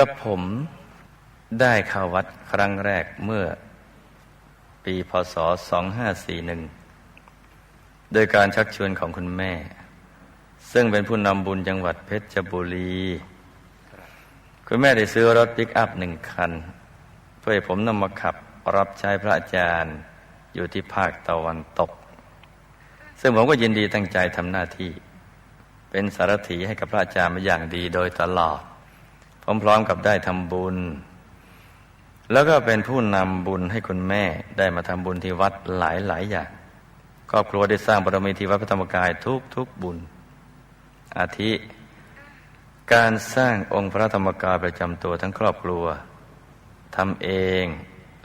ระผมได้เข้าวัดครั้งแรกเมื่อ ปีพศ 2541 โดยการชักชวนของคุณแม่ ซึ่งเป็นผู้นำบุญจังหวัดเพชรบุรี คุณแม่ได้ซื้อรถปิกอัพหนึ่งคัน เพื่อให้ผมนำมาขับรับใช้พระอาจารย์อยู่ที่ภาคตะวันตก ซึ่งผมก็ยินดีตั้งใจทำหน้าที่ เป็นสารถีให้กับพระอาจารย์มาอย่างดีโดยตลอด พร้อมๆกับได้ทำบุญ แล้วก็เป็นผู้นำบุญให้คุณแม่ได้มาทำบุญที่วัดหลายๆอย่างครอบครัวได้สร้างบารมีที่วัดพระธรรมกายทุกๆบุญ อาทิ การสร้างองค์พระธรรมกายประจำตัวทั้งครอบครัวทำเอง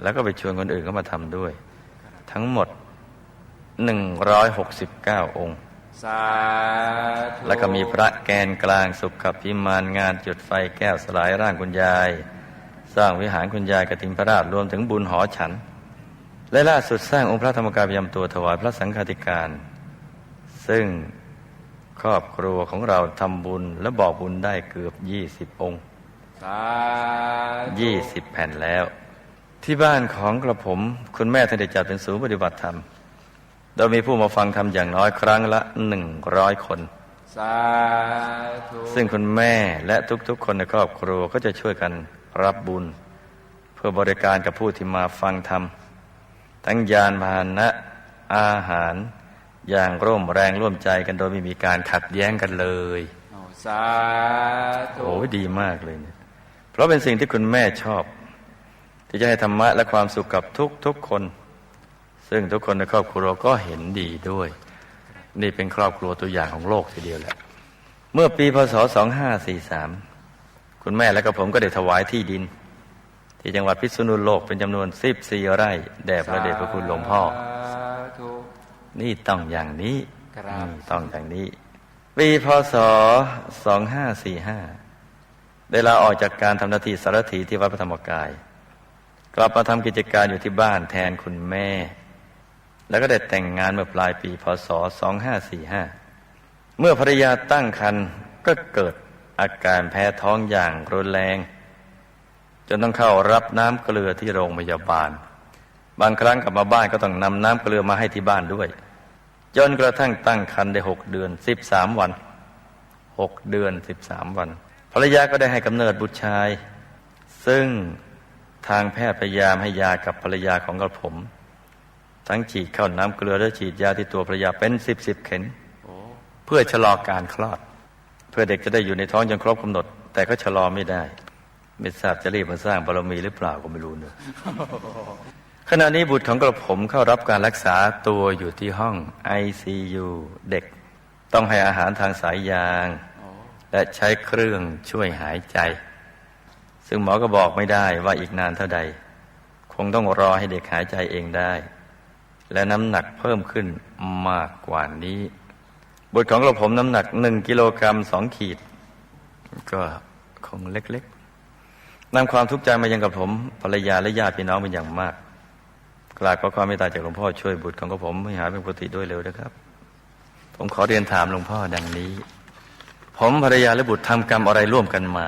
แล้วก็ไปชวนคนอื่นเข้ามาทำด้วย ทั้งหมด 169 องค์สาธุ แล้วก็มีพระแกนกลางสุขกับพิมานงานจุดไฟแก้วสลายร่างคุณยาย สร้างวิหารคุณยายกฐินพระราชรวมถึงบุญหอฉัน และล่าสุดสร้างองค์พระธรรมกายประจำตัวถวายพระสังฆาธิการ ซึ่งครอบครัวของเราทำบุญและบอกบุญได้เกือบ20องค์สาธุ20แผ่นแล้ว ที่บ้านของกระผม คุณแม่ท่านได้จัดเป็นศูนย์ปฏิบัติธรรม โดยมีผู้มาฟังธรรมอย่างน้อยครั้งละหนึ่งร้อยคนสาธุซึ่งคุณแม่และทุกๆ คนในครอบครัวก็จะช่วยกันรับบุญ เพื่อบริการกับผู้ที่มาฟังธรรม ทั้งยานพาหนะอาหาร อย่างร่วมแรงร่วมใจกันโดยไม่มีการขัดแย้งกันเลยโอ้สาธุโอ้ยดีมากเลยเนี่ยเพราะเป็นสิ่งที่คุณแม่ชอบ ที่จะให้ธรรมะและความสุขกับทุกๆคน ซึ่งทุกคนในครอบครัวก็เห็นดีด้วย นี่เป็นครอบครัวตัวอย่างของโลกทีเดียวแหละเมื่อปีพศ 2543 คุณแม่และกับผมก็ได้ถวายที่ดิน ที่จังหวัดพิษณุโลกเป็นจำนวน 14 ไร่ แด่พระเดชพระคุณหลวงพ่อ นี่ต้องอย่างนี้นี่ต้องอย่างนี้ ปีพศ 2545 ได้ลาออกจากการทำหน้าที่สารถีที่วัดพระธรรมกาย กลับมาทำกิจการอยู่ที่บ้านแทนคุณแม่ แล้วก็ได้แต่งงานเมื่อปลายปีพศ 2545 เมื่อภรรยาตั้งครรภ์ก็เกิดอาการแพ้ท้องอย่างรุนแรง จนต้องเข้ารับน้ำเกลือที่โรงพยาบาล บางครั้งกลับมาบ้านก็ต้องนำน้ำเกลือมาให้ที่บ้านด้วย จนกระทั่งตั้งครรภ์ได้หกเดือนสิบสามวันหกเดือนสิบสามวัน ภรรยาก็ได้ให้กำเนิดบุตรชาย ซึ่งทางแพทย์พยายามให้ยากับภรรยาของกระผม ทั้งฉีดเข้าน้ำเกลือและฉีดยาที่ตัวภรรยาเป็นสิบสิบเข็มโอ้เพื่อชะลอการคลอด เพื่อเด็กจะได้อยู่ในท้องจนครบกำหนด แต่ก็ชะลอไม่ได้ ไม่ทราบจะรีบมาสร้างบารมีหรือเปล่าก็ไม่รู้เนอะขณะนี้บุตรของกระผมเข้ารับการรักษาตัวอยู่ที่ห้อง ICU เด็ก ต้องให้อาหารทางสายยางโอ้และใช้เครื่องช่วยหายใจ ซึ่งหมอก็บอกไม่ได้ว่าอีกนานเท่าใด คงต้องรอให้เด็กหายใจเองได้ และน้ำหนักเพิ่มขึ้นมากกว่านี้ บุตรของกระผมน้ำหนักหนึ่งกิโลกรัมสองขีด ก็คงเล็กๆนำความทุกข์ใจมายังกับผมภรรยาและญาติพี่น้องเป็นอย่างมากกราบขอความเมตตาจากหลวงพ่อช่วยบุตรของกระผมให้หายเป็นปกติด้วยเร็วนะครับ ผมขอเรียนถามหลวงพ่อดังนี้ ผมภรรยาและบุตรทำกรรมอะไรร่วมกันมา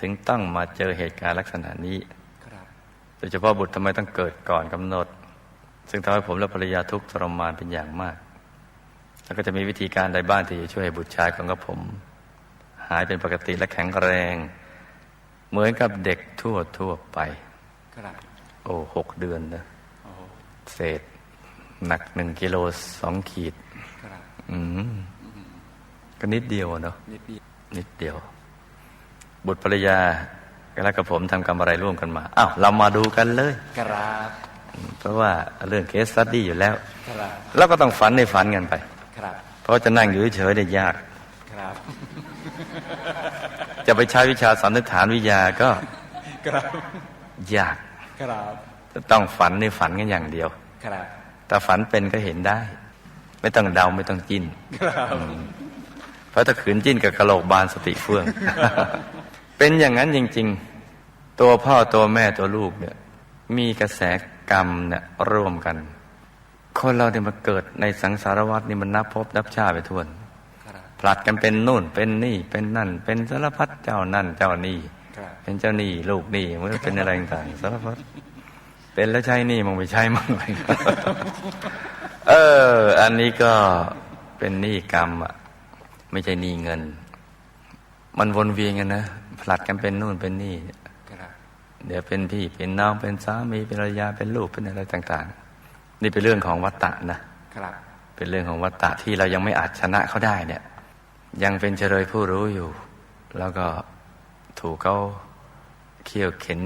ถึงต้องมาเจอเหตุการณ์ลักษณะนี้ครับโดยเฉพาะบุตรทำไมต้องเกิดก่อนกำหนด ซึ่งทำให้ผมและภรรยาทุกข์ทรมานเป็นอย่างมาก แล้วก็จะมีวิธีการใดบ้างที่จะช่วยให้บุตรชายของกระผม หายเป็นปกติและแข็งแรง เหมือนกับเด็กทั่วทั่วๆไปครับโอ้หกเดือนนะโอ้เศษ หนักหนึ่งกิโลสองขีดครับอืมก็นิดเดียวอะเนาะนิดเดียวนิดเดียว บุตรภรรยาและกับผมทำกรรมอะไรร่วมกันมา อ้าว เรามาดูกันเลย ครับ เพราะว่าเรื่องเคสสตดี้อยู่แล้วครับแล้วก็ต้องฝันในฝันกันไปครับเพราะจะนั่งอยู่เฉยๆเนี่ยยากครับจะไปใช้วิชาสันนิษฐานวิทยาก็ครับยากครับจะต้องฝันในฝันกันอย่างเดียวครับแต่ฝันเป็นก็เห็นได้ ไม่ต้องเดาไม่ต้องจิ้นครับเพราะถ้าขืนจิ้นกับกะโหลกบานสติเฟื่อง เป็นอย่างนั้นจริง ๆ ตัวพ่อตัวแม่ตัวลูกเนี่ยมีกระแส กรรมเนี่ยร่วมกัน คนเราเนี่ยมาเกิดในสังสารวัฏนี่มันนับพบนับชาติไปทวนครับผลัดกันเป็นนู่นเป็นนี่เป็นนั่น เป็นสารพัดเจ้านั่นเจ้านี่ครับเป็นเจ้าหนี้ลูกหนี้มันก็เป็นอะไรต่างๆสารพัดเป็นแล้วใช้หนี้มึงไปใช้มั่งอะไรเออ อันนี้ก็เป็นหนี้กรรมอะไม่ใช่หนี้เงิน มันวนเวียนกันนะผลัดกันเป็นนู่นเป็นนี่ครับ เดี๋ยวเป็นพี่เป็นน้องเป็นสามีเป็นภรรยาเป็นลูกเป็นอะไรต่าง ๆ นี่เป็นเรื่องของวัตตะนะครับ เป็นเรื่องของวัตตะที่เรายังไม่อาจชนะเขาได้เนี่ย ยังเป็นเฉลยผู้รู้อยู่ แล้วก็ถูกเขาเขี่ยวเข็น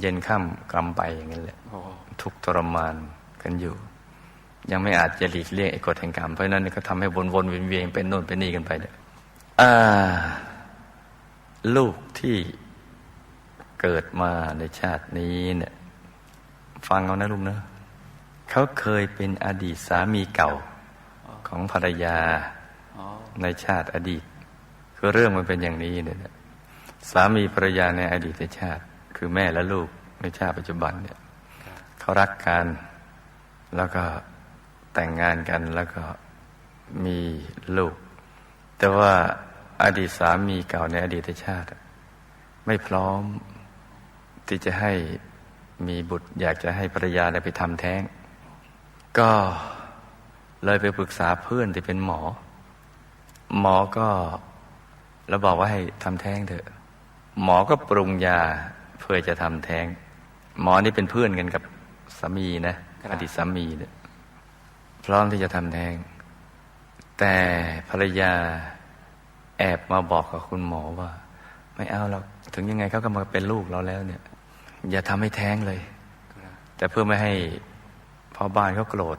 เย็นข้ามกรรมไปอย่างนั้นแหละโอ้ทุกข์ทรมานกันอยู่ ยังไม่อาจจะหลีกเลี่ยงไอ้กฎแห่งกรรมเพราะฉะนั้นก็ทำให้วนวนๆเวียนๆเป็นโน่นเป็นนี่กันไปเนี่ยอ่าลูกที่ เกิดมาในชาตินี้เนี่ย ฟังเอานะลูกนะเขาเคยเป็นอดีตสามีเก่าของภรรยาในชาติอดีต คือเรื่องมันเป็นอย่างนี้เนี่ยสามีภรรยาในอดีตชาติ คือแม่และลูกในชาติปัจจุบันเนี่ยเขารักกันแล้วก็แต่งงานกันแล้วก็มีลูก แต่ว่าอดีตสามีเก่าในอดีตชาติ ไม่พร้อม ที่จะให้มีบุตร อยากจะให้ภรรยาได้ไปทำแท้ง ก็เลยไปปรึกษาเพื่อนที่เป็นหมอ หมอก็แล้วบอกว่าให้ทำแท้งเถอะ หมอก็ปรุงยาเพื่อจะทำแท้ง หมอนี่เป็นเพื่อนกันกับสามีนะอดีตสามีเนี่ยพร้อมที่จะทำแท้ง แต่ภรรยาแอบมาบอกกับคุณหมอว่า ไม่เอาหรอกถึงยังไงเขาก็มาเป็นลูกเราแล้วเนี่ย อย่าทำให้แท้งเลยครับแต่เพื่อไม่ให้พ่อบ้านเขาโกรธ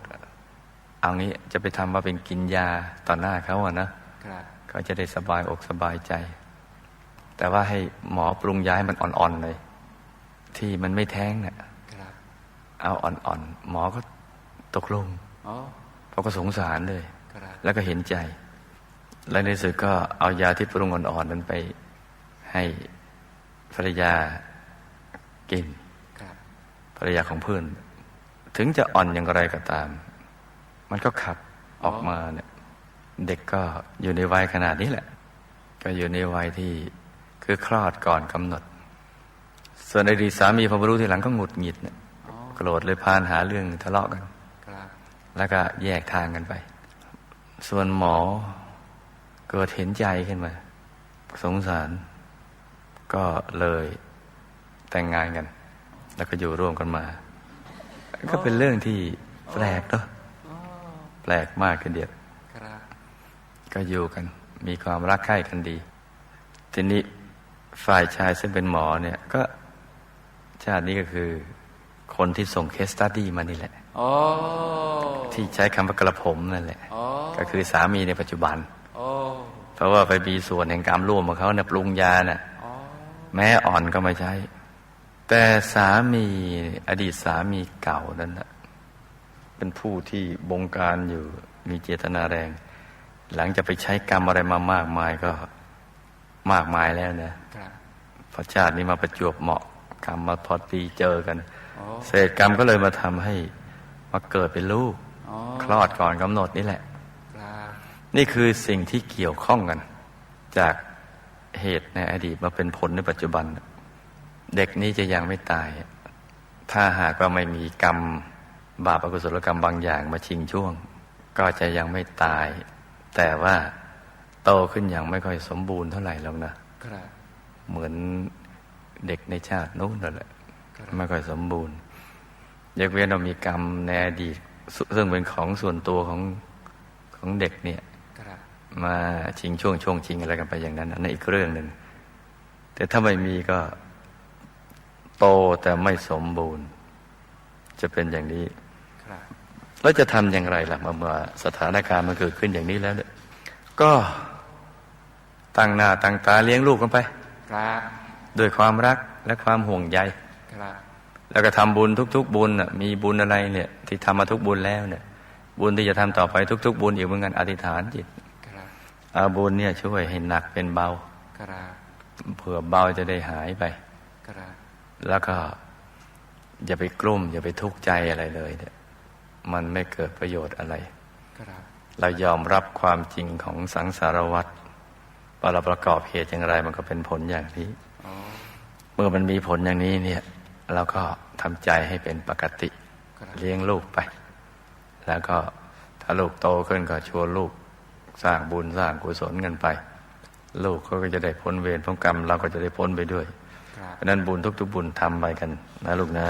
เอางี้จะไปทำว่าเป็นกินยาต่อหน้าเขาอะนะครับเขาจะได้สบายอกสบายใจ แต่ว่าให้หมอปรุงยาให้มันอ่อนๆเลย ที่มันไม่แท้งเนะ่ยครับเอาอ่อนๆ หมอก็ตกลงอ๋อเพราะก็สงสารเลยครับแล้วก็เห็นใจ และในที่สุดก็เอายาที่ปรุงอ่อนๆนั้นไปให้ภรรยา กินครับภรรยาของเพื่อน ถึงจะอ่อนอย่างไรก็ตาม มันก็ขับออกมาเนี่ย เด็กก็อยู่ในวัยขนาดนี้แหละ ก็อยู่ในวัยที่คือคลอดก่อนกำหนด ส่วนอดีตสามีพอมารู้ทีหลังก็หงุดหงิดเนี่ยอ๋อโกรธเลยพานหาเรื่องทะเลาะกันครับแล้วก็แยกทางกันไป ส่วนหมอเกิดเห็นใจขึ้นมา สงสาร ก็เลย แต่งงานกัน แล้วก็อยู่ร่วมกันมา ก็เป็นเรื่องที่แปลกเนาะอ๋อแปลกมากกันเดียวครับก็อยู่กัน มีความรักใคร่กันดี ทีนี้ฝ่ายชายซึ่งเป็นหมอเนี่ยก็ชาตินี้ก็คือ คนที่ส่งเคสตัดดี้มานี่แหละอ๋อที่ใช้คำว่ากระผมนั่นแหละอ๋อก็คือสามีในปัจจุบันโอ้เพราะว่าไปมีส่วนแห่งกรรมร่วมกับเขาเนี่ยปรุงยาน่ะอ๋อแม้อ่อนก็ไม่ใช้ แต่สามีอดีตสามีเก่านั้นนะเป็นผู้ที่บงการอยู่มีเจตนาแรง หลังจากไปใช้กรรมอะไรมามากมายก็มากมายแล้วนะครับพระชาตินี้มาประจวบเหมาะกรรมมาพอดีเจอกันอ๋อเศษกรรมก็เลยมาทำให้มาเกิดเป็นลูกอ๋อคลอดก่อนกำหนดนี่แหละครับนี่คือสิ่งที่เกี่ยวข้องกัน จากเหตุในอดีตมาเป็นผลในปัจจุบัน เด็กนี้จะยังไม่ตาย ถ้าหากว่าไม่มีกรรม บาปอกุศลกรรมบางอย่างมาชิงช่วง ก็จะยังไม่ตาย แต่ว่าโตขึ้นอย่างไม่ค่อยสมบูรณ์เท่าไหร่แล้วนะครับเหมือนเด็กในชาตินู้นนั่นแหละครับไม่ค่อยสมบูรณ์ยกเว้นเรามีกรรมในอดีตซซึ่งเป็นของส่วนตัวของของเด็กเนี่ยครับมาชิงช่วงช่วงชิงอะไรกันไปอย่างนั้นอันนั้นอีกเรื่องหนึ่งแต่ถ้าไม่มีก็ โตแต่ไม่สมบูรณ์ จะเป็นอย่างนี้ครับแล้วจะทำอย่างไรล่ะเมื่อเมื่อสถานการณ์มันเกิดขึ้นอย่างนี้แล้วเนี่ยก็ตั้งหน้าตั้งตาเลี้ยงลูกกันไปครับด้วยความรักและความห่วงใยครับแล้วก็ทำบุญทุก ๆ บุญน่ะมีบุญอะไรเนี่ย ที่ทำมาทุกบุญแล้วเนี่ย บุญที่จะทำต่อไปทุก ๆ บุญอีกเหมือนกันอธิษฐานจิตครับอาบุญเนี่ยช่วยให้หนักเป็นเบาครับเผื่อเบาจะได้หายไปครับ แล้วก็อย่าไปกลุ้ม อย่าไปทุกข์ใจอะไรเลยเนี่ยมันไม่เกิดประโยชน์อะไรครับเรายอมรับความจริงของสังสารวัฏว่าเราประกอบเหตุอย่างไร มันก็เป็นผลอย่างนี้อ๋อเมื่อมันมีผลอย่างนี้เนี่ย เราก็ทำใจให้เป็นปกติครับเลี้ยงลูกไป แล้วก็ถ้าลูกโตขึ้นก็ชวนลูกสร้างบุญสร้างกุศลกันไป ลูกเขาก็จะได้พ้นเวรพ้นกรรม เราก็จะได้พ้นไปด้วย พราะนั้นบุญทุกๆบุญทำไปกันนะลูกนะ